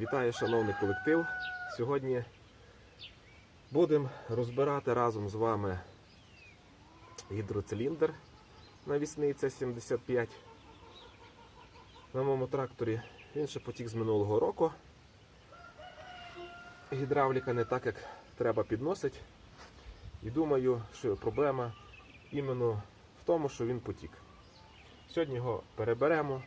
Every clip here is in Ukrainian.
Вітаю, шановний колектив. Сьогодні будемо розбирати разом з вами гідроциліндр навісний С75 на моєму тракторі. Він ще потік з минулого року. Гідравліка не так, як треба підносить. І думаю, що проблема іменно в тому, що він потік. Сьогодні його переберемо.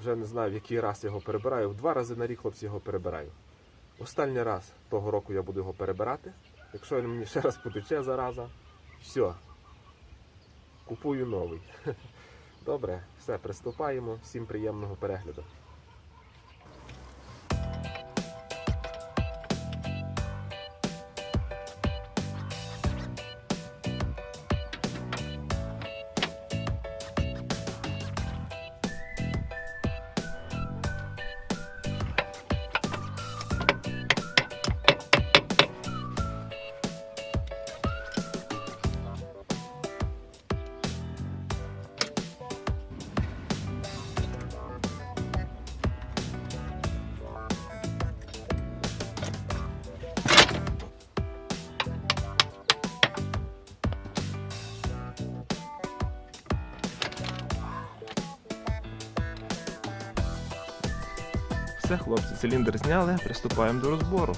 Вже не знаю, в який раз його перебираю. Два рази на рік хлопці його перебираю. Останній раз того року я буду його перебирати. Якщо він мені ще раз потече зараза, все. Купую новий. Добре, все, приступаємо. Всім приємного перегляду. Все, хлопці, циліндр зняли, приступаємо до розбору.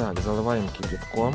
Так, заливаємо кипятком.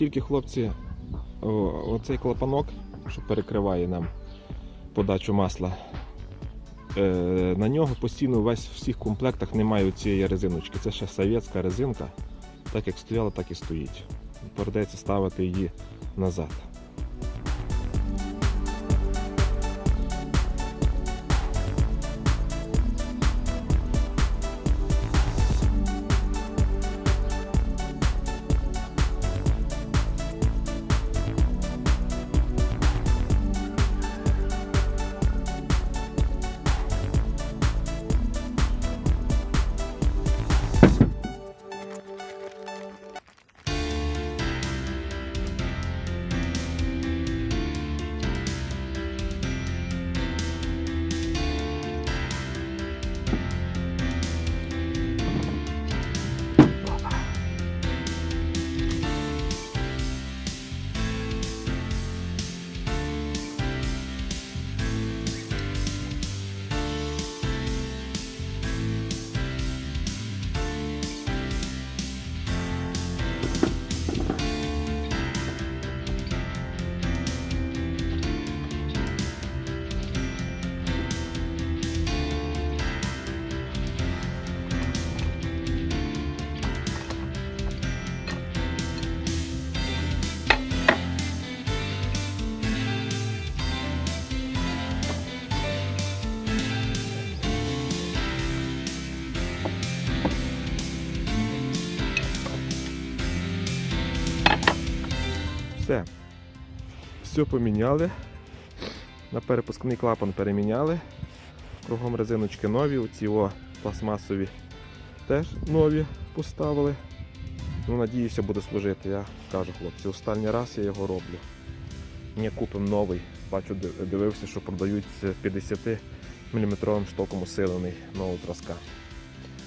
Тільки хлопці, оцей клапанок, що перекриває нам подачу масла. Е, на нього постійно весь в всіх комплектах немає цієї резиночки. Це ще совєтська резинка. Так як стояла, так і стоїть. Передається ставити її назад. Все поміняли. На перепускний клапан переміняли. Кругом резиночки нові, оці о пластмасові теж нові поставили. Ну, надіюся, буде служити. Я кажу, хлопці, останній раз я його роблю. Ні, купимо новий. Бачу, дивився, що продають 50 мм штоком усилений нового зразка.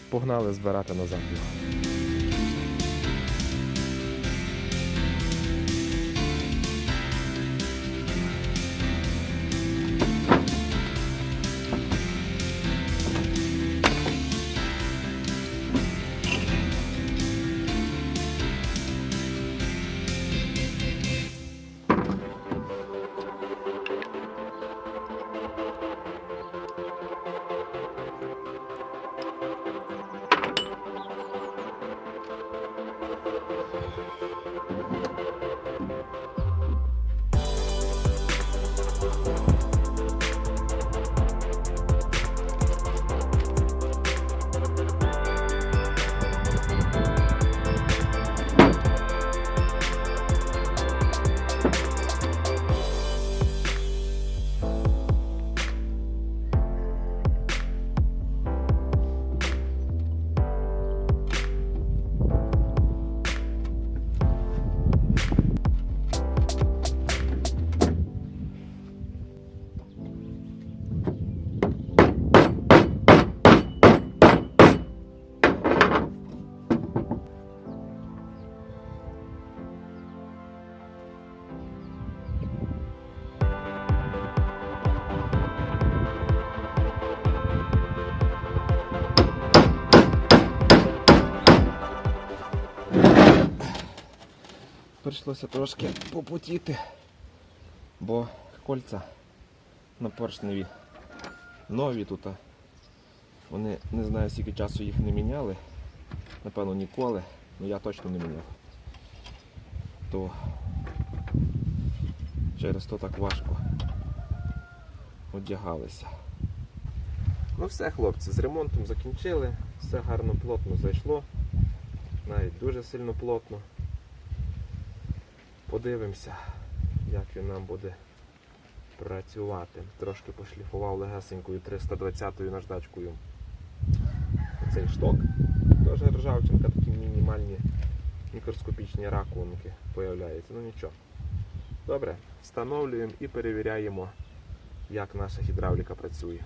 Погнали збирати назад його. Прийшлося трошки попутіти, бо кольця на поршневі нові тут. Вони не знаю, скільки часу їх не міняли. Напевно, ніколи, але я точно не міняв. То через то так важко одягалися. Ну все, хлопці, з ремонтом закінчили, все гарно плотно зайшло, навіть дуже сильно плотно. Подивимося, як він нам буде працювати. Трошки пошліфував легесенькою 320-ю наждачкою цей шток. Теж ржавчинка, такі мінімальні мікроскопічні ракунки появляються. Ну нічого. Добре, встановлюємо і перевіряємо, як наша гідравліка працює.